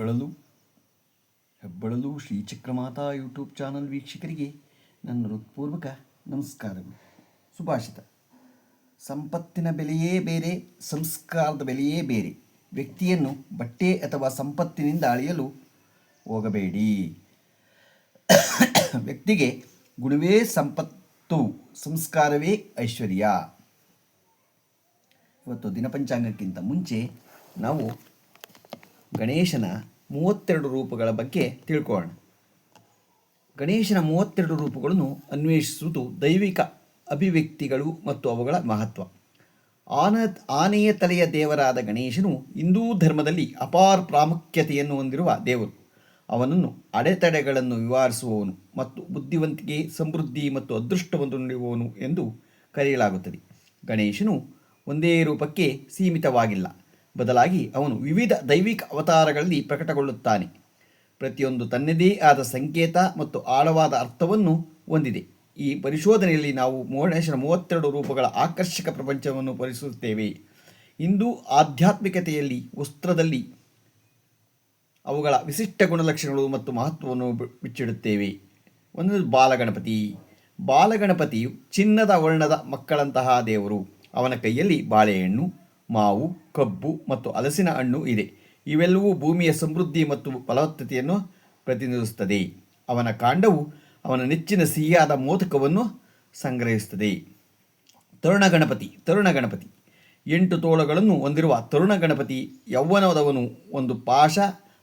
ಹೆಬ್ಬಳಲು Hebbalalu Shri Chakramata YouTube channel ವೀಕ್ಷಕರಿಗೆ ನನ್ನ ಹೃತ್ಪೂರ್ವಕ ನಮಸ್ಕಾರಗಳು. ಸುಭಾಷಿತ. ಸಂಪತ್ತಿನ ಬೆಲೆಯೇ ಬೇರೆ, ಸಂಸ್ಕಾರದ ಬೆಲೆಯೇ ಬೇರೆ. ವ್ಯಕ್ತಿಯನ್ನು ಬಟ್ಟೆ ಅಥವಾ ಸಂಪತ್ತಿನಿಂದ ಅಳೆಯಲು ಹೋಗಬೇಡಿ. ವ್ಯಕ್ತಿಗೆ ಗುಣವೇ ಸಂಪತ್ತು, ಸಂಸ್ಕಾರವೇ ಐಶ್ವರ್ಯ. ಇವತ್ತು ದಿನಪಂಚಾಂಗಕ್ಕಿಂತ ಮುಂಚೆ ನಾವು ಗಣೇಶನ ಮೂವತ್ತೆರಡು ರೂಪಗಳ ಬಗ್ಗೆ ತಿಳ್ಕೊಳ್ಳೋಣ. ಗಣೇಶನ ಮೂವತ್ತೆರಡು ರೂಪಗಳನ್ನು ಅನ್ವೇಷಿಸುವುದು ದೈವಿಕ ಅಭಿವ್ಯಕ್ತಿಗಳು ಮತ್ತು ಅವುಗಳ ಮಹತ್ವ. ಆನ, ಆನೆಯ ತಲೆಯ ದೇವರಾದ ಗಣೇಶನು ಹಿಂದೂ ಧರ್ಮದಲ್ಲಿ ಅಪಾರ ಪ್ರಾಮುಖ್ಯತೆಯನ್ನು ಹೊಂದಿರುವ ದೇವರು. ಅವನನ್ನು ಅಡೆತಡೆಗಳನ್ನು ವಿವಾರಿಸುವವನು ಮತ್ತು ಬುದ್ಧಿವಂತಿಕೆ, ಸಮೃದ್ಧಿ ಮತ್ತು ಅದೃಷ್ಟವನ್ನು ನೀಡುವವನು ಎಂದು ಕರೆಯಲಾಗುತ್ತದೆ. ಗಣೇಶನು ಒಂದೇ ರೂಪಕ್ಕೆ ಸೀಮಿತವಾಗಿಲ್ಲ. ಬದಲಾಗಿ ಅವನು ವಿವಿಧ ದೈವಿಕ ಅವತಾರಗಳಲ್ಲಿ ಪ್ರಕಟಗೊಳ್ಳುತ್ತಾನೆ. ಪ್ರತಿಯೊಂದು ತನ್ನದೇ ಆದ ಸಂಕೇತ ಮತ್ತು ಆಳವಾದ ಅರ್ಥವನ್ನು ಹೊಂದಿದೆ. ಈ ಪರಿಶೋಧನೆಯಲ್ಲಿ ನಾವು ಮೋಹನೇಶನ ಮೂವತ್ತೆರಡು ರೂಪಗಳ ಆಕರ್ಷಕ ಪ್ರಪಂಚವನ್ನು ಪರಿಶೀಲಿಸುತ್ತೇವೆ. ಇಂದು ಆಧ್ಯಾತ್ಮಿಕತೆಯಲ್ಲಿ, ವಸ್ತ್ರದಲ್ಲಿ ಅವುಗಳ ವಿಶಿಷ್ಟ ಗುಣಲಕ್ಷಣಗಳು ಮತ್ತು ಮಹತ್ವವನ್ನು ಬಿಚ್ಚಿಡುತ್ತೇವೆ. ಒಂದು ಬಾಲಗಣಪತಿ. ಬಾಲಗಣಪತಿಯು ಚಿನ್ನದ ವರ್ಣದ ಮಕ್ಕಳಂತಹ ದೇವರು. ಅವನ ಕೈಯಲ್ಲಿ ಬಾಳೆಹಣ್ಣು ಮಾವು, ಕಬ್ಬು ಮತ್ತು ಹಲಸಿನ ಹಣ್ಣು ಇದೆ. ಇವೆಲ್ಲವೂ ಭೂಮಿಯ ಸಮೃದ್ಧಿ ಮತ್ತು ಫಲವತ್ತತೆಯನ್ನು ಪ್ರತಿನಿಧಿಸುತ್ತದೆ. ಅವನ ಕಾಂಡವು ಅವನ ನೆಚ್ಚಿನ ಸಿಹಿಯಾದ ಮೋದಕವನ್ನು ಸಂಗ್ರಹಿಸುತ್ತದೆ. ತರುಣ ಗಣಪತಿ ತರುಣ ಗಣಪತಿ. ಎಂಟು ತೋಳಗಳನ್ನು ಹೊಂದಿರುವ ತರುಣ ಗಣಪತಿ ಯೌವನದವನು ಒಂದು ಪಾಶ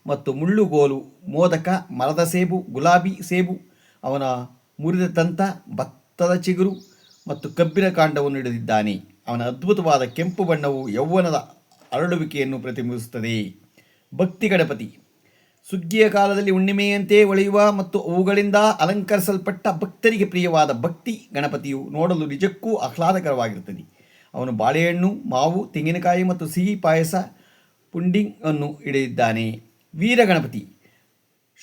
ಮತ್ತು ಮುಳ್ಳುಗೋಲು, ಮೋದಕ, ಮರದ ಸೇಬು, ಗುಲಾಬಿ ಸೇಬು, ಅವನ ಮುರಿದ ತಂತ, ಭತ್ತದ ಚಿಗುರು ಮತ್ತು ಕಬ್ಬಿನ ಕಾಂಡವನ್ನು ಹಿಡಿದಿದ್ದಾನೆ. ಅವನ ಅದ್ಭುತವಾದ ಕೆಂಪು ಬಣ್ಣವು ಯೌವನದ ಅರಳುವಿಕೆಯನ್ನು ಪ್ರತಿಬಿಂಬಿಸುತ್ತದೆ. ಭಕ್ತಿ ಗಣಪತಿ, ಸುಗ್ಗಿಯ ಕಾಲದಲ್ಲಿ ಹುಣ್ಣಿಮೆಯಂತೆ ಒಳೆಯುವ ಮತ್ತು ಅವುಗಳಿಂದ ಅಲಂಕರಿಸಲ್ಪಟ್ಟ ಭಕ್ತರಿಗೆ ಪ್ರಿಯವಾದ ಭಕ್ತಿ ಗಣಪತಿಯು ನೋಡಲು ನಿಜಕ್ಕೂ ಆಹ್ಲಾದಕರವಾಗಿರುತ್ತದೆ. ಅವನು ಬಾಳೆಹಣ್ಣು, ಮಾವು, ತೆಂಗಿನಕಾಯಿ ಮತ್ತು ಸಿಹಿ ಪಾಯಸ, ಪುಂಡಿಂಗ್ ಅನ್ನು ಹಿಡಿದಿದ್ದಾನೆ. ವೀರ ಗಣಪತಿ,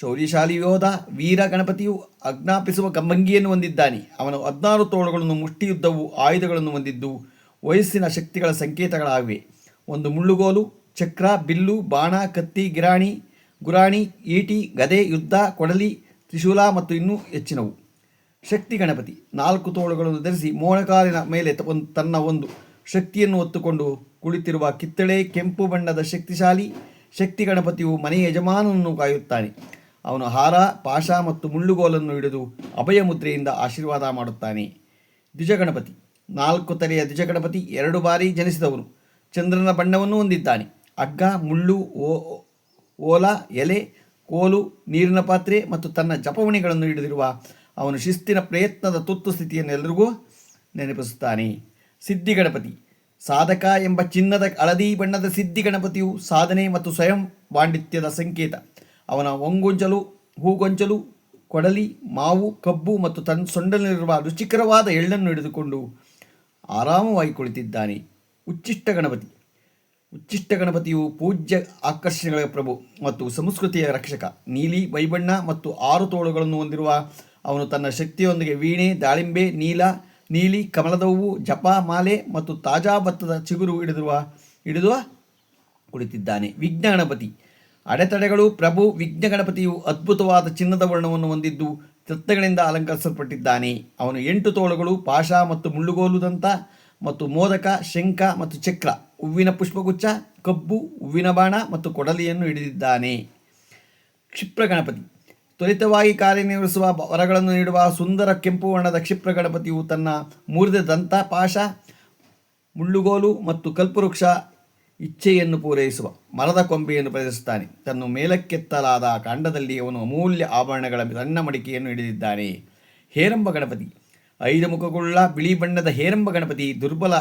ಶೌರ್ಯಶಾಲಿ ಯೋಧ, ವೀರ ಗಣಪತಿಯು ಅಜ್ಞಾಪಿಸುವ ಕಂಬಂಗಿಯನ್ನು ಹೊಂದಿದ್ದಾನೆ. ಅವನು ಹದಿನಾರು ತೋಳುಗಳನ್ನು ಮುಷ್ಟಿಯುದ್ದವು ಆಯುಧಗಳನ್ನು ಹೊಂದಿದ್ದು ವಯಸ್ಸಿನ ಶಕ್ತಿಗಳ ಸಂಕೇತಗಳಾಗಿವೆ. ಒಂದು ಮುಳ್ಳುಗೋಲು, ಚಕ್ರ, ಬಿಲ್ಲು, ಬಾಣ, ಕತ್ತಿ, ಗಿರಾಣಿ, ಗುರಾಣಿ, ಈಟಿ, ಗದೆ, ಯುದ್ಧ, ಕೊಡಲಿ, ತ್ರಿಶೂಲ ಮತ್ತು ಇನ್ನೂ ಹೆಚ್ಚಿನವು. ಶಕ್ತಿ ಗಣಪತಿ. ನಾಲ್ಕು ತೋಳುಗಳನ್ನು ಧರಿಸಿ ಮೋಣಕಾಲಿನ ಮೇಲೆ ತನ್ನ ಒಂದು ಶಕ್ತಿಯನ್ನು ಹೊತ್ತುಕೊಂಡು ಕುಳಿತಿರುವ ಕಿತ್ತಳೆ, ಕೆಂಪು ಬಣ್ಣದ ಶಕ್ತಿಶಾಲಿ ಶಕ್ತಿ ಗಣಪತಿಯು ಮನೆಯ ಯಜಮಾನನನ್ನು ಕಾಯುತ್ತಾನೆ. ಅವನು ಹಾರ ಪಾಶ ಮತ್ತು ಮುಳ್ಳುಗೋಲನ್ನು ಹಿಡಿದು ಅಭಯ ಮುದ್ರೆಯಿಂದ ಆಶೀರ್ವಾದ ಮಾಡುತ್ತಾನೆ. ದ್ವಿಜಗಣಪತಿ. ನಾಲ್ಕು ತಲೆಯ ದ್ವಿಜಗಣಪತಿ ಎರಡು ಬಾರಿ ಜನಿಸಿದವರು ಚಂದ್ರನ ಬಣ್ಣವನ್ನು ಹೊಂದಿದ್ದಾನೆ. ಅಗ್ಗ, ಮುಳ್ಳು, ಓ, ಓಲ, ಎಲೆ, ಕೋಲು, ನೀರಿನ ಪಾತ್ರೆ ಮತ್ತು ತನ್ನ ಜಪವಣಿಗಳನ್ನು ಹಿಡಿದಿರುವ ಅವನು ಶಿಸ್ತಿನ ಪ್ರಯತ್ನದ ತುತ್ತು ಸ್ಥಿತಿಯನ್ನು ಎಲ್ಲರಿಗೂ ನೆನಪಿಸುತ್ತಾನೆ. ಸಿದ್ಧಿ ಗಣಪತಿ ಸಾಧಕ ಎಂಬ ಚಿನ್ನದ ಹಳದಿ ಬಣ್ಣದ ಸಿದ್ಧಿ ಗಣಪತಿಯು ಸಾಧನೆ ಮತ್ತು ಸ್ವಯಂ ಪಾಂಡಿತ್ಯದ ಸಂಕೇತ. ಅವನ ಒಂಗೊಂಚಲು ಹೂಗೊಂಚಲು, ಕೊಡಲಿ, ಮಾವು, ಕಬ್ಬು ಮತ್ತು ತನ್ನ ಸೊಂಡಲಿರುವ ರುಚಿಕರವಾದ ಎಳ್ಳನ್ನು ಹಿಡಿದುಕೊಂಡು ಆರಾಮವಾಗಿ ಕುಳಿತಿದ್ದಾನೆ ಉಚ್ಚಿಷ್ಟ ಗಣಪತಿ. ಉಚ್ಚಿಷ್ಟ ಗಣಪತಿಯು ಪೂಜ್ಯ ಆಕರ್ಷಣೆಗಳ ಪ್ರಭು ಮತ್ತು ಸಂಸ್ಕೃತಿಯ ರಕ್ಷಕ. ನೀಲಿ, ವೈಬಣ್ಣ ಮತ್ತು ಆರು ತೋಳುಗಳನ್ನು ಹೊಂದಿರುವ ಅವನು ತನ್ನ ಶಕ್ತಿಯೊಂದಿಗೆ ವೀಣೆ, ದಾಳಿಂಬೆ, ನೀಲ, ನೀಲಿ ಕಮಲದ ಹೂವು ಜಪ, ಮಾಲೆ ಮತ್ತು ತಾಜಾ ಭತ್ತದ ಚಿಗುರು ಹಿಡಿದಿರುವ, ಹಿಡಿದು ಕುಳಿತಿದ್ದಾನೆ. ವಿಘ್ನ ಗಣಪತಿ. ಅಡೆತಡೆಗಳು, ಪ್ರಭು, ವಿಘ್ನ ಗಣಪತಿಯು ಅದ್ಭುತವಾದ ಚಿನ್ನದ ವರ್ಣವನ್ನು ಹೊಂದಿದ್ದು ರತ್ನಗಳಿಂದ ಅಲಂಕರಿಸಲ್ಪಟ್ಟಿದ್ದಾನೆ. ಅವನು ಎಂಟು ತೋಳುಗಳು ಪಾಶ ಮತ್ತು ಮುಳ್ಳುಗೋಲುದಂತ ಮತ್ತು ಮೋದಕ, ಶಂಖ ಮತ್ತು ಚಕ್ರ. ಹೂವಿನ ಪುಷ್ಪಗುಚ್ಛ, ಕಬ್ಬು, ಹೂವಿನ ಬಾಣ ಮತ್ತು ಕೊಡಲಿಯನ್ನು ಹಿಡಿದಿದ್ದಾನೆ. ಕ್ಷಿಪ್ರ ಗಣಪತಿ ತ್ವರಿತವಾಗಿ ಕಾರ್ಯನಿರ್ವಹಿಸುವ ವರಗಳನ್ನು ನೀಡುವ ಸುಂದರ ಕೆಂಪು ವರ್ಣದ ಕ್ಷಿಪ್ರ ಗಣಪತಿಯು ತನ್ನ ಮುರಿದ ದಂತ ಪಾಶ ಮುಳ್ಳುಗೋಲು ಮತ್ತು ಕಲ್ಪವೃಕ್ಷ ಇಚ್ಛೆಯನ್ನು ಪೂರೈಸುವ ಮರದ ಕೊಂಬೆಯನ್ನು ಪ್ರದರ್ಶಿಸುತ್ತಾನೆ. ತನ್ನ ಮೇಲಕ್ಕೆತ್ತಲಾದ ಕಾಂಡದಲ್ಲಿ ಅವನು ಅಮೂಲ್ಯ ಆಭರಣಗಳ ಸಣ್ಣ ಮಡಿಕೆಯನ್ನು ಹಿಡಿದಿದ್ದಾನೆ. ಹೇರಂಬ ಗಣಪತಿ. ಐದು ಮುಖಗುಳ್ಳ ಬಿಳಿ ಬಣ್ಣದ ಹೇರಂಬ ಗಣಪತಿ ದುರ್ಬಲ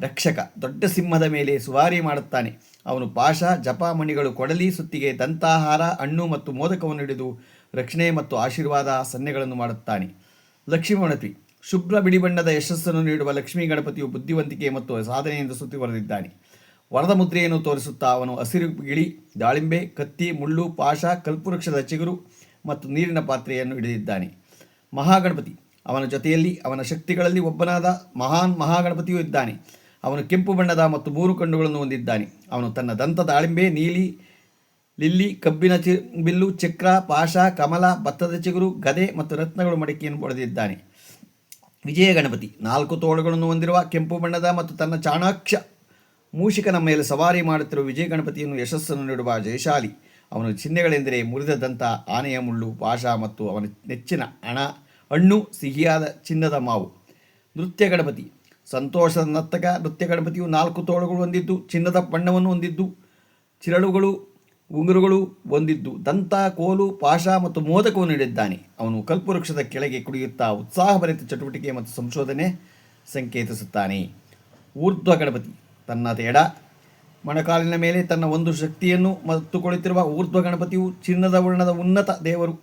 ರಕ್ಷಕ, ದೊಡ್ಡ ಸಿಂಹದ ಮೇಲೆ ಸುವಾರಿ ಮಾಡುತ್ತಾನೆ. ಅವನು ಪಾಶ ಜಪಾಮಣಿಗಳು ಕೊಡಲಿ, ಸುತ್ತಿಗೆ, ದಂತಾಹಾರ, ಹಣ್ಣು ಮತ್ತು ಮೋದಕವನ್ನು ಹಿಡಿದು ರಕ್ಷಣೆ ಮತ್ತು ಆಶೀರ್ವಾದ ಸನ್ನೆಗಳನ್ನು ಮಾಡುತ್ತಾನೆ. ಲಕ್ಷ್ಮೀ ಗಣಪತಿ ಶುಭ್ರ ಬಿಳಿ ಬಣ್ಣದ ಯಶಸ್ಸನ್ನು ನೀಡುವ ಲಕ್ಷ್ಮೀ ಗಣಪತಿಯು ಬುದ್ಧಿವಂತಿಕೆ ಮತ್ತು ಸಾಧನೆಯಿಂದ ಸುತ್ತಿವರೆದಿದ್ದಾನೆ ವರದ ಮುದ್ರೆಯನ್ನು ತೋರಿಸುತ್ತಾ ಅವನು ಹಸಿರು ಗಿಳಿ, ದಾಳಿಂಬೆ, ಕತ್ತಿ, ಮುಳ್ಳು ಪಾಶ ಕಲ್ಪವೃಕ್ಷದ ಚಿಗುರು ಮತ್ತು ನೀರಿನ ಪಾತ್ರೆಯನ್ನು ಹಿಡಿದಿದ್ದಾನೆ. ಮಹಾಗಣಪತಿ. ಅವನ ಜೊತೆಯಲ್ಲಿ ಅವನ ಶಕ್ತಿಗಳಲ್ಲಿ ಒಬ್ಬನಾದ ಮಹಾನ್ ಮಹಾಗಣಪತಿಯೂ ಇದ್ದಾನೆ. ಅವನು ಕೆಂಪು ಬಣ್ಣದ ಮತ್ತು ಮೂರು ಕಣ್ಣುಗಳನ್ನು ಹೊಂದಿದ್ದಾನೆ. ಅವನು ತನ್ನ ದಂತ ದಾಳಿಂಬೆ, ನೀಲಿ, ಲಿಲ್ಲಿ, ಕಬ್ಬಿನ ಚಿ, ಬಿಲ್ಲು, ಚಕ್ರ ಪಾಶ ಕಮಲ, ಭತ್ತದ ಚಿಗುರು, ಗದೆ ಮತ್ತು ರತ್ನಗಳು ಮಡಿಕೆಯನ್ನು ಪಡೆದಿದ್ದಾನೆ ವಿಜಯ ಗಣಪತಿ ನಾಲ್ಕು ತೋಳುಗಳನ್ನು ಹೊಂದಿರುವ ಕೆಂಪು ಬಣ್ಣದ ಮತ್ತು ತನ್ನ ಚಾಣಾಕ್ಷ ಮೂಷಿಕನ ಮೇಲೆ ಸವಾರಿ ಮಾಡುತ್ತಿರುವ ವಿಜಯ ಗಣಪತಿಯನ್ನು ಯಶಸ್ಸನ್ನು ನೀಡುವ ಜಯಶಾಲಿ. ಅವನ ಚಿಹ್ನೆಗಳೆಂದರೆ ಮುರಿದ ದಂತ ಆನೆಯ ಮುಳ್ಳು ಪಾಶ ಮತ್ತು ಅವನ ನೆಚ್ಚಿನ ಹಣ ಹಣ್ಣು, ಸಿಹಿಯಾದ ಚಿನ್ನದ ಮಾವು. ನೃತ್ಯ ಗಣಪತಿ. ಸಂತೋಷದ ನರ್ತಕ ನೃತ್ಯ ಗಣಪತಿಯು ನಾಲ್ಕು ತೋಳುಗಳು ಹೊಂದಿದ್ದು, ಚಿನ್ನದ ಬಣ್ಣವನ್ನು ಹೊಂದಿದ್ದು, ಚಿರಳುಗಳು, ಉಂಗುರುಗಳು ಹೊಂದಿದ್ದು, ದಂತ, ಕೋಲು, ಪಾಷ ಮತ್ತು ಮೋದಕವನ್ನು ನೀಡಿದ್ದಾನೆ. ಅವನು ಕಲ್ಪವೃಕ್ಷದ ಕೆಳಗೆ ಕುಡಿಯುತ್ತಾ ಉತ್ಸಾಹಭರಿತ ಚಟುವಟಿಕೆ ಮತ್ತು ಸಂಶೋಧನೆ ಸಂಕೇತಿಸುತ್ತಾನೆ. ಊರ್ಧ್ವ ಗಣಪತಿ. ತನ್ನ ಎಡ. ಮೊಣಕಾಲಿನ ಮೇಲೆ ತನ್ನ ಒಂದು ಶಕ್ತಿಯನ್ನು ಮತ್ತು ಕುಳಿತಿರುವ ಊರ್ಧ್ವ ಗಣಪತಿಯು ಚಿನ್ನದ ವರ್ಣದ ಉನ್ನತ ದೇವರು.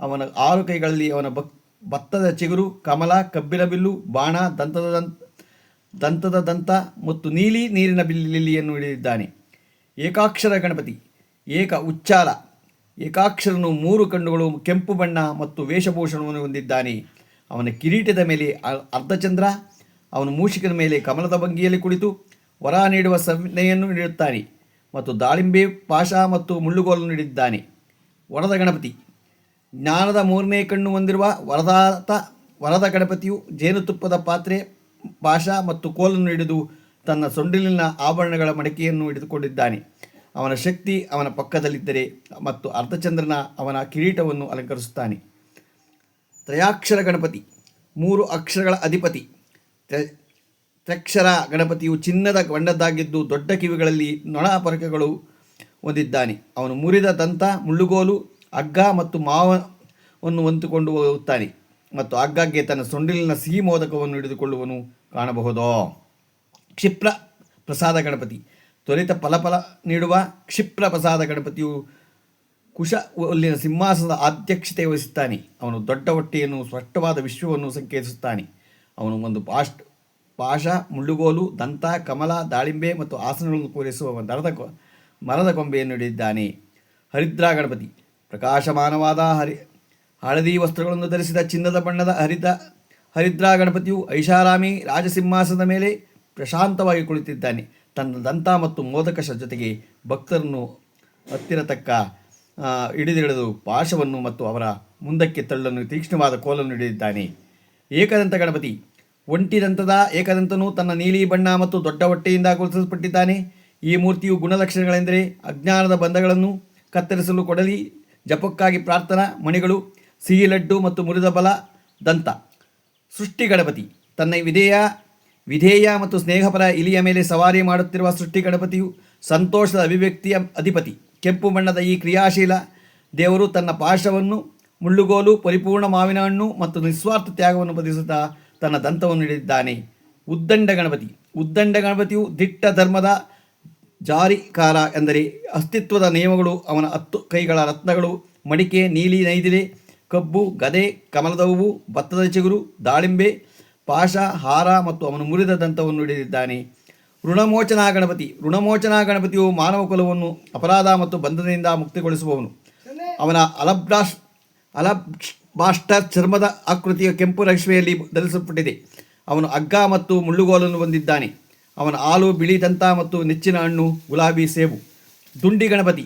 ಅವನ ಆರು ಕೈಗಳಲ್ಲಿ ಅವನ ಭಕ್ ಭತ್ತದ ಚಿಗುರು, ಕಮಲ, ಕಬ್ಬಿನ ಬಿಲ್ಲು, ಬಾಣ, ದಂತದ ದಂತ ದಂತದ ದಂತ ಮತ್ತು ನೀಲಿ ನೀರಿನ ಲಿಲ್ಲಿಯನ್ನು ಹಿಡಿದಿದ್ದಾನೆ. ಏಕಾಕ್ಷರ ಗಣಪತಿ, ಏಕ ಉಚ್ಚಾರ. ಏಕಾಕ್ಷರನು ಮೂರು ಕಣ್ಣುಗಳು, ಕೆಂಪು ಬಣ್ಣ ಮತ್ತು ವೇಷಭೂಷಣವನ್ನು ಹೊಂದಿದ್ದಾನೆ. ಅವನ ಕಿರೀಟದ ಮೇಲೆ ಅರ್ಧಚಂದ್ರ. ಅವನ ಮೂಷಿಕನ ಮೇಲೆ ಕಮಲದ ಭಂಗಿಯಲ್ಲಿ ಕುಳಿತು ವರ ನೀಡುವ ಸಂಜ್ಞೆಯನ್ನು ನೀಡುತ್ತಾನೆ ಮತ್ತು ದಾಳಿಂಬೆ ಪಾಶ ಮತ್ತು ಮುಳ್ಳುಗೋಲು ನೀಡಿದ್ದಾನೆ. ವರದ ಗಣಪತಿ. ಜ್ಞಾನದ ಮೂರನೇ ಕಣ್ಣು ಹೊಂದಿರುವ ವರದಾತ, ವರದ ಗಣಪತಿಯು ಜೇನುತುಪ್ಪದ ಪಾತ್ರೆ ಪಾಶ ಮತ್ತು ಕೋಲನ್ನು ಹಿಡಿದು ತನ್ನ ಸೊಂಡಿಲಿನ ಆಭರಣಗಳ ಮಡಿಕೆಯನ್ನು ಹಿಡಿದುಕೊಂಡಿದ್ದಾನೆ. ಅವನ ಶಕ್ತಿ ಅವನ ಪಕ್ಕದಲ್ಲಿದ್ದರೆ ಮತ್ತು ಅರ್ಧಚಂದ್ರನ ಅವನ ಕಿರೀಟವನ್ನು ಅಲಂಕರಿಸುತ್ತಾನೆ. ತ್ರಯಾಕ್ಷರ ಗಣಪತಿ. ಮೂರು ಅಕ್ಷರಗಳ ಅಧಿಪತಿ. ತ್ರಕ್ಷರ ಗಣಪತಿಯು ಚಿನ್ನದ ಬಣ್ಣದ್ದಾಗಿದ್ದು ದೊಡ್ಡ ಕಿವಿಗಳಲ್ಲಿ ನೊಣ ಪರಕಗಳು ಹೊಂದಿದ್ದಾನೆ. ಅವನು ಮುರಿದ ದಂತ, ಮುಳ್ಳುಗೋಲು, ಹಗ್ಗ ಮತ್ತು ಮಾವನ್ನು ಹೊಂದಿಕೊಂಡು ಹೋಗುತ್ತಾನೆ ಮತ್ತು ಅಗ್ಗಾಗ್ಗೆ ತನ್ನ ಸೊಂಡಿಲಿನ ಸಿಹಿ ಮೋದಕವನ್ನು ಹಿಡಿದುಕೊಳ್ಳುವನು ಕಾಣಬಹುದೋ? ಕ್ಷಿಪ್ರ ಪ್ರಸಾದ ಗಣಪತಿ. ತ್ವರಿತ ಫಲಫಲ ನೀಡುವ ಕ್ಷಿಪ್ರ ಪ್ರಸಾದ ಗಣಪತಿಯು ಕುಶ ಅಲ್ಲಿನ ಸಿಂಹಾಸನದ ಅಧ್ಯಕ್ಷತೆ ವಹಿಸುತ್ತಾನೆ. ಅವನು ದೊಡ್ಡ ಹೊಟ್ಟೆಯನ್ನು ಸ್ಪಷ್ಟವಾದ ವಿಶ್ವವನ್ನು ಸಂಕೇತಿಸುತ್ತಾನೆ. ಅವನು ಒಂದು ಪಾಸ್ಟ್ ಪಾಶ ಮುಳ್ಳುಗೋಲು, ದಂತ, ಕಮಲ, ದಾಳಿಂಬೆ ಮತ್ತು ಆಸನಗಳನ್ನು ಪೂರೈಸುವ ಮರದ ಕೊ- ಮರದ ಕೊಂಬೆಯನ್ನು ಹಿಡಿದಿದ್ದಾನೆ. ಹರಿದ್ರಾ ಗಣಪತಿ. ಪ್ರಕಾಶಮಾನವಾದ ಹರಿ, ಹಳದಿ ವಸ್ತ್ರಗಳನ್ನು ಧರಿಸಿದ ಚಿನ್ನದ ಬಣ್ಣದ ಹರಿದ, ಹರಿದ್ರಾ ಗಣಪತಿಯು ಐಷಾರಾಮಿ ರಾಜಸಿಂಹಾಸನದ ಮೇಲೆ ಪ್ರಶಾಂತವಾಗಿ ಕುಳಿತಿದ್ದಾನೆ. ತನ್ನ ದಂತ ಮತ್ತು ಮೋದಕಶ ಜೊತೆಗೆ ಭಕ್ತರನ್ನು ಹತ್ತಿರ ತಕ್ಕ ಹಿಡಿದಿಡಿದು ಪಾಶವನ್ನು ಮತ್ತು ಅವರ ಮುಂದಕ್ಕೆ ತಳ್ಳನ್ನು ತೀಕ್ಷ್ಣವಾದ ಕೋಲನ್ನು ಹಿಡಿದಿದ್ದಾನೆ. ಏಕದಂತ ಗಣಪತಿ. ಒಂಟಿ ದಂತದ ಏಕದಂತನು ತನ್ನ ನೀಲಿ ಬಣ್ಣ ಮತ್ತು ದೊಡ್ಡ ಹೊಟ್ಟೆಯಿಂದ ಗುರುತಿಸಲ್ಪಟ್ಟಿದ್ದಾನೆ. ಈ ಮೂರ್ತಿಯು ಗುಣಲಕ್ಷಣಗಳೆಂದರೆ ಅಜ್ಞಾನದ ಬಂಧಗಳನ್ನು ಕತ್ತರಿಸಲು ಕೊಡಲಿ, ಜಪಕ್ಕಾಗಿ ಪ್ರಾರ್ಥನಾ, ಮಣಿಗಳು, ಸಿಹಿ ಲಡ್ಡು ಮತ್ತು ಮುರಿದ ಬಲ, ದಂತ. ಸೃಷ್ಟಿ ಗಣಪತಿ. ತನ್ನ ವಿಧೇಯ ವಿಧೇಯ ಮತ್ತು ಸ್ನೇಹಪರ ಇಲಿಯ ಮೇಲೆ ಸವಾರಿ ಮಾಡುತ್ತಿರುವ ಸೃಷ್ಟಿ ಗಣಪತಿಯು ಸಂತೋಷದ ಅಭಿವ್ಯಕ್ತಿಯ ಅಧಿಪತಿ. ಕೆಂಪು ಬಣ್ಣದ ಈ ಕ್ರಿಯಾಶೀಲ ದೇವರು ತನ್ನ ಪಾಶವನ್ನು ಮುಳ್ಳುಗೋಲು, ಪರಿಪೂರ್ಣ ಮಾವಿನ ಹಣ್ಣು ಮತ್ತು ನಿಸ್ವಾರ್ಥ ತ್ಯಾಗವನ್ನು ಬದಿಸುತ್ತಾ ತನ್ನ ದಂತವನ್ನು ಹಿಡಿದಿದ್ದಾನೆ. ಉದ್ದಂಡ ಗಣಪತಿ. ಉದ್ದಂಡ ಗಣಪತಿಯು ದಿಟ್ಟ ಧರ್ಮದ ಜಾರಿಕಾರ ಎಂದರೆ ಅಸ್ತಿತ್ವದ ನಿಯಮಗಳು, ಅವನ ಹತ್ತು ಕೈಗಳ ರತ್ನಗಳು, ಮಡಿಕೆ, ನೀಲಿ, ನೈದಿಲೆ, ಕಬ್ಬು, ಗದೆ ಕಮಲದ ಹೂವು ಭತ್ತದ ಚಿಗುರು, ದಾಳಿಂಬೆ ಪಾಶ ಹಾರ ಮತ್ತು ಅವನು ಮುರಿದ ದಂತವನ್ನು ಹಿಡಿದಿದ್ದಾನೆ. ಋಣಮೋಚನಾ ಗಣಪತಿ. ಋಣಮೋಚನಾ ಗಣಪತಿಯು ಮಾನವ ಕುಲವನ್ನು ಅಪರಾಧ ಮತ್ತು ಬಂಧನದಿಂದ ಮುಕ್ತಿಗೊಳಿಸುವವನು. ಅವನ ಅಲಬ್ರಾಶ್ ಅಲಬಾಸ್ಟರ್ ಚರ್ಮದ ಆಕೃತಿಯ ಕೆಂಪು ರಶ್ಮಿಯಲ್ಲಿ ಧರಿಸಲ್ಪಟ್ಟಿದೆ. ಅವನು ಅಗ್ಗ ಮತ್ತು ಮುಳ್ಳುಗೋಲನ್ನು ಹೊಂದಿದ್ದಾನೆ. ಅವನ ಹಾಲು ಬಿಳಿ ದಂತ ಮತ್ತು ನೆಚ್ಚಿನ ಹಣ್ಣು ಗುಲಾಬಿ ಸೇಬು. ದುಂಡಿ ಗಣಪತಿ.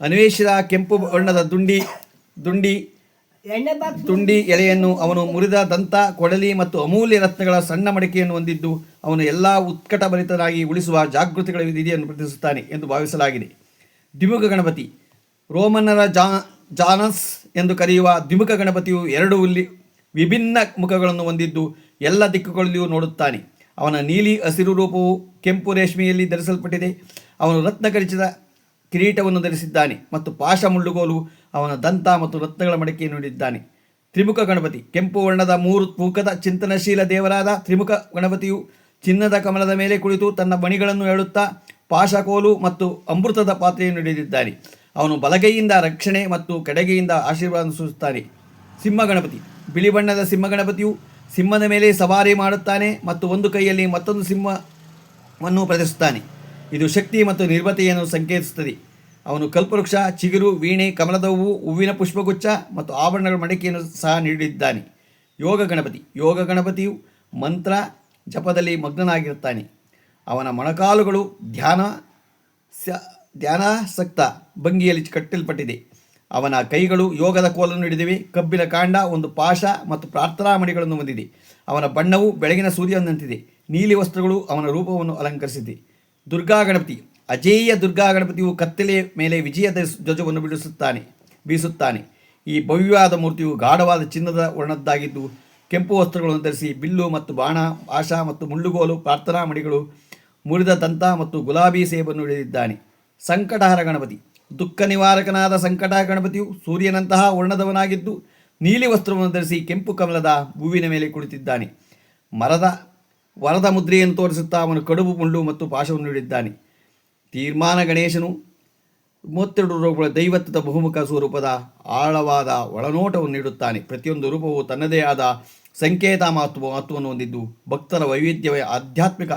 ಅನ್ವೇಷಿಸಿದ ಕೆಂಪು ಬಣ್ಣದ ದುಂಡಿ ದುಂಡಿ ದುಂಡಿ ಎಲೆಯನ್ನು ಅವನು ಮುರಿದ ದಂತ ಕೊಡಲಿ ಮತ್ತು ಅಮೂಲ್ಯ ರತ್ನಗಳ ಸಣ್ಣ ಮಡಿಕೆಯನ್ನು ಹೊಂದಿದ್ದು ಅವನು ಎಲ್ಲ ಉತ್ಕಟಭರಿತನಾಗಿ ಉಳಿಸುವ ಜಾಗೃತಿಗಳ ವಿಧಿಯನ್ನು ಪ್ರತಿಸುತ್ತಾನೆ ಎಂದು ಭಾವಿಸಲಾಗಿದೆ. ದ್ವಿಮುಖ ಗಣಪತಿ. ರೋಮನ್ನರ ಜಾ ಜಾನಸ್ ಎಂದು ಕರೆಯುವ ದ್ವಿಮುಖ ಗಣಪತಿಯು ಎರಡು ಉಲ್ಲಿ ವಿಭಿನ್ನ ಮುಖಗಳನ್ನು ಹೊಂದಿದ್ದು ಎಲ್ಲ ದಿಕ್ಕುಗಳಲ್ಲಿಯೂ ನೋಡುತ್ತಾನೆ. ಅವನ ನೀಲಿ ಹಸಿರು ರೂಪವು ಕೆಂಪು ರೇಷ್ಮೆಯಲ್ಲಿ ಧರಿಸಲ್ಪಟ್ಟಿದೆ. ಅವನು ರತ್ನಕರಿಚಿದ ಕಿರೀಟವನ್ನು ಧರಿಸಿದ್ದಾನೆ ಮತ್ತು ಪಾಶ ಮುಳ್ಳುಗೋಲು ಅವನ ದಂತ ಮತ್ತು ರತ್ನಗಳ ಮಡಿಕೆಯನ್ನು ನೀಡಿದ್ದಾನೆ. ತ್ರಿಮುಖ ಗಣಪತಿ, ಕೆಂಪು ವರ್ಣದ ಮೂರು ತೂಕದ ಚಿಂತನಶೀಲ ದೇವರಾದ ತ್ರಿಮುಖ ಗಣಪತಿಯು ಚಿನ್ನದ ಕಮಲದ ಮೇಲೆ ಕುಳಿತು ತನ್ನ ಮಣಿಗಳನ್ನು ಹೇಳುತ್ತಾ ಪಾಶಕೋಲು ಮತ್ತು ಅಮೃತದ ಪಾತ್ರೆಯನ್ನು ಹಿಡಿದಿದ್ದಾನೆ. ಅವನು ಬಲಗೈಯಿಂದ ರಕ್ಷಣೆ ಮತ್ತು ಕೆಡಗೆಯಿಂದ ಆಶೀರ್ವಾದ ಸೂಚಿಸುತ್ತಾನೆ ಸಿಂಹಗಣಪತಿ ಬಿಳಿ ಬಣ್ಣದ ಸಿಂಹಗಣಪತಿಯು ಸಿಂಹದ ಮೇಲೆ ಸವಾರಿ ಮಾಡುತ್ತಾನೆ ಮತ್ತು ಒಂದು ಕೈಯಲ್ಲಿ ಮತ್ತೊಂದು ಸಿಂಹವನ್ನು ಪ್ರದರ್ಶಿಸುತ್ತಾನೆ. ಇದು ಶಕ್ತಿ ಮತ್ತು ನಿರ್ಭತೆಯನ್ನು ಸಂಕೇತಿಸುತ್ತದೆ. ಅವನು ಕಲ್ಪವೃಕ್ಷ, ಚಿಗುರು, ವೀಣೆ ಕಮಲದ ಹೂವು ಹೂವಿನ ಪುಷ್ಪಗುಚ್ಛ ಮತ್ತು ಆಭರಣಗಳ ಮಡಿಕೆಯನ್ನು ಸಹ ನೀಡಿದ್ದಾನೆ. ಯೋಗ ಗಣಪತಿ. ಯೋಗ ಗಣಪತಿಯು ಮಂತ್ರ ಜಪದಲ್ಲಿ ಮಗ್ನನಾಗಿರುತ್ತಾನೆ. ಅವನ ಮೊಣಕಾಲುಗಳು ಧ್ಯಾನ ಧ್ಯಾನಾಸಕ್ತ ಭಂಗಿಯಲ್ಲಿ ಕಟ್ಟಲ್ಪಟ್ಟಿದೆ. ಅವನ ಕೈಗಳು ಯೋಗದ ಕೋಲನ್ನು ಹಿಡಿದಿವೆ, ಕಬ್ಬಿನ ಕಾಂಡ, ಒಂದು ಪಾಶ ಮತ್ತು ಪ್ರಾರ್ಥನಾ ಮಣಿಗಳನ್ನು ಹೊಂದಿದೆ. ಅವನ ಬಣ್ಣವು ಬೆಳಗಿನ ಸೂರ್ಯನಂತಿದೆ. ನೀಲಿ ವಸ್ತ್ರಗಳು ಅವನ ರೂಪವನ್ನು ಅಲಂಕರಿಸಿದೆ. ದುರ್ಗಾ ಗಣಪತಿ, ಅಜೇಯ ದುರ್ಗಾ ಗಣಪತಿಯು ಕತ್ತಲೆ ಮೇಲೆ ವಿಜಯದ ಧ್ವಜವನ್ನು ಬಿಡಿಸುತ್ತಾನೆ ಬೀಸುತ್ತಾನೆ. ಈ ಭವ್ಯವಾದ ಮೂರ್ತಿಯು ಗಾಢವಾದ ಚಿನ್ನದ ವರ್ಣದ್ದಾಗಿದ್ದು, ಕೆಂಪು ವಸ್ತ್ರಗಳನ್ನು ಧರಿಸಿ ಬಿಲ್ಲು ಮತ್ತು ಬಾಣ ಆಶಾ ಮತ್ತು ಮುಳ್ಳುಗೋಲು ಪ್ರಾರ್ಥನಾ ಮಣಿಗಳು ಮುರಿದ ದಂತ ಮತ್ತು ಗುಲಾಬಿ ಸೇಬನ್ನು ಹಿಡಿದಿದ್ದಾನೆ. ಸಂಕಟಹರ ಗಣಪತಿ. ದುಃಖ ನಿವಾರಕನಾದ ಸಂಕಟ ಗಣಪತಿಯು ಸೂರ್ಯನಂತಹ ವರ್ಣದವನಾಗಿದ್ದು, ನೀಲಿ ವಸ್ತ್ರವನ್ನು ಧರಿಸಿ ಕೆಂಪು ಕಮಲದ ಹೂವಿನ ಮೇಲೆ ಕುಳಿತಿದ್ದಾನೆ. ಮರದ, ವರದ ಮುದ್ರೆಯನ್ನು ತೋರಿಸುತ್ತಾ ಅವನು ಕಡುಬು ಮುಳ್ಳು ಮತ್ತು ಪಾಶವನ್ನು ನೀಡಿದ್ದಾನೆ. ತೀರ್ಮಾನ ಗಣೇಶನು ಮೂವತ್ತೆರಡು ರೂಪಗಳ ದೈವತ್ವದ ಬಹುಮುಖ ಸ್ವರೂಪದ ಆಳವಾದ ಒಳನೋಟವನ್ನು ನೀಡುತ್ತಾನೆ. ಪ್ರತಿಯೊಂದು ರೂಪವು ತನ್ನದೇ ಆದ ಸಂಕೇತ ಮಹತ್ವ, ಮಹತ್ವವನ್ನು ಹೊಂದಿದ್ದು ಭಕ್ತರ ವೈವಿಧ್ಯವೇ ಆಧ್ಯಾತ್ಮಿಕ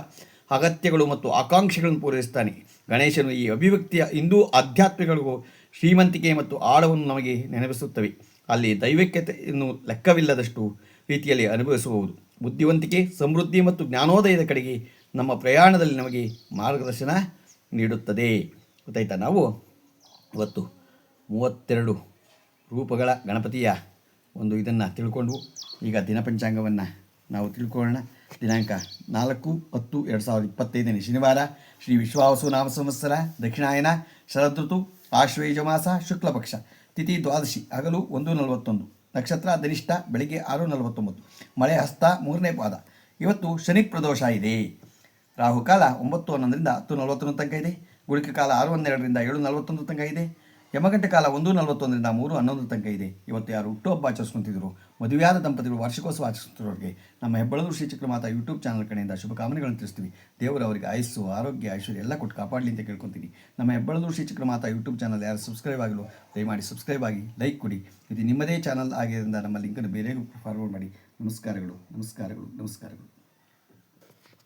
ಅಗತ್ಯಗಳು ಮತ್ತು ಆಕಾಂಕ್ಷೆಗಳನ್ನು ಪೂರೈಸುತ್ತಾನೆ. ಗಣೇಶನು ಈ ಅಭಿವ್ಯಕ್ತಿಯ ಹಿಂದೂ ಆಧ್ಯಾತ್ಮಿಕಗಳಿಗೂ ಶ್ರೀಮಂತಿಕೆ ಮತ್ತು ಆಳವನ್ನು ನಮಗೆ ನೆನಪಿಸುತ್ತವೆ. ಅಲ್ಲಿ ದೈವಿಕತೆಯನ್ನು ಲೆಕ್ಕವಿಲ್ಲದಷ್ಟು ರೀತಿಯಲ್ಲಿ ಅನುಭವಿಸಬಹುದು ಬುದ್ಧಿವಂತಿಕೆ, ಸಮೃದ್ಧಿ ಮತ್ತು ಜ್ಞಾನೋದಯದ ಕಡೆಗೆ ನಮ್ಮ ಪ್ರಯಾಣದಲ್ಲಿ ನಮಗೆ ಮಾರ್ಗದರ್ಶನ ನೀಡುತ್ತದೆ. ಗೊತ್ತಾಯ್ತಾ ನಾವು? ಇವತ್ತು ಮೂವತ್ತೆರಡು ರೂಪಗಳ ಗಣಪತಿಯ ಒಂದು ಇದನ್ನು ತಿಳ್ಕೊಂಡು ಈಗ ದಿನಪಂಚಾಂಗವನ್ನು ನಾವು ತಿಳ್ಕೊಳ್ಳೋಣ. ದಿನಾಂಕ ನಾಲ್ಕು ಹತ್ತು ಎರಡು ಸಾವಿರದ ಇಪ್ಪತ್ತೈದನೇ ಶನಿವಾರ ಶ್ರೀ ವಿಶ್ವಾವಸು ನಾಮ ಸಂವತ್ಸರ, ದಕ್ಷಿಣಾಯನ ಶರದೃತು ಆಶ್ವೇಜ ಮಾಸ, ಶುಕ್ಲ ಪಕ್ಷ, ತಿಥಿ ದ್ವಾದಶಿ, ಹಗಲು ಒಂದು ನಲವತ್ತೊಂದು, ನಕ್ಷತ್ರ ಧನಿಷ್ಠ ಬೆಳಗ್ಗೆ ಆರು ನಲವತ್ತೊಂಬತ್ತು, ಮಳೆ ಹಸ್ತ ಮೂರನೇ ಪಾದ. ಇವತ್ತು ಶನಿ ಪ್ರದೋಷ ಇದೆ. ರಾಹುಕಾಲ ಒಂಬತ್ತು ಹನ್ನೊಂದರಿಂದ ಹತ್ತು ನಲವತ್ತೊಂದು ತನಕ ಇದೆ. ಗುಳಿಕ ಕಾಲ ಆರು ಹನ್ನೆರಡರಿಂದ ಏಳು ನಲವತ್ತೊಂದು ತನಕ ಇದೆ. ಯಮಗಂಟೆ ಕಾಲ ಒಂದು ನಲವತ್ತೊಂದರಿಂದ ಮೂರು ಹನ್ನೊಂದು ತನಕ ಇದೆ. ಇವತ್ತು ಯಾರು ಹುಟ್ಟುಹಬ್ಬ ಆಚರಿಸ್ಕೊಂತಿದ್ರು, ಮದುವೆಯಾದ ದಂಪತಿಗಳು ವಾರ್ಷಿಕೋತ್ಸವ ಆಚರಿಸುತ್ತಿರೋರಿಗೆ ನಮ್ಮ ಹೆಬ್ಬಳೂರು ಶ್ರೀ ಮಾತಾ ಯೂಟ್ಯೂಬ್ ಚಾನಲ್ ಕಡೆಯಿಂದ ಶುಭಕಾಮನೆಗಳನ್ನು ತಿಳಿಸ್ತೀವಿ. ದೇವರು ಅವರಿಗೆ ಆಯಸ್ಸು, ಆರೋಗ್ಯ, ಐಶ್ವರ್ಯ ಎಲ್ಲ ಕೊಟ್ಟು ಕಾಪಾಡಲಿ ಅಂತ ಕೇಳ್ಕೊತೀನಿ. ನಮ್ಮ ಹೆಬ್ಬಳೂರು ಶ್ರೀ ಮಾತಾ ಯೂಟ್ಯೂಬ್ ಚಾನಲ್ ಯಾರು ಸಬ್ಸ್ಕ್ರೈಬ್ ಆಗಲು ದಯಮಾಡಿ ಸಬ್ಸ್ಕ್ರೈಬ್ ಆಗಿ, ಲೈಕ್ ಕೊಡಿ. ಇದು ನಿಮ್ಮದೇ ಚಾನಲ್ ಆಗಿದ್ದರಿಂದ ನಮ್ಮ ಲಿಂಕನ್ನು ಬೇರೆಗೂ ಫಾರ್ವರ್ಡ್ ಮಾಡಿ. ನಮಸ್ಕಾರಗಳು ನಮಸ್ಕಾರಗಳು ನಮಸ್ಕಾರಗಳು.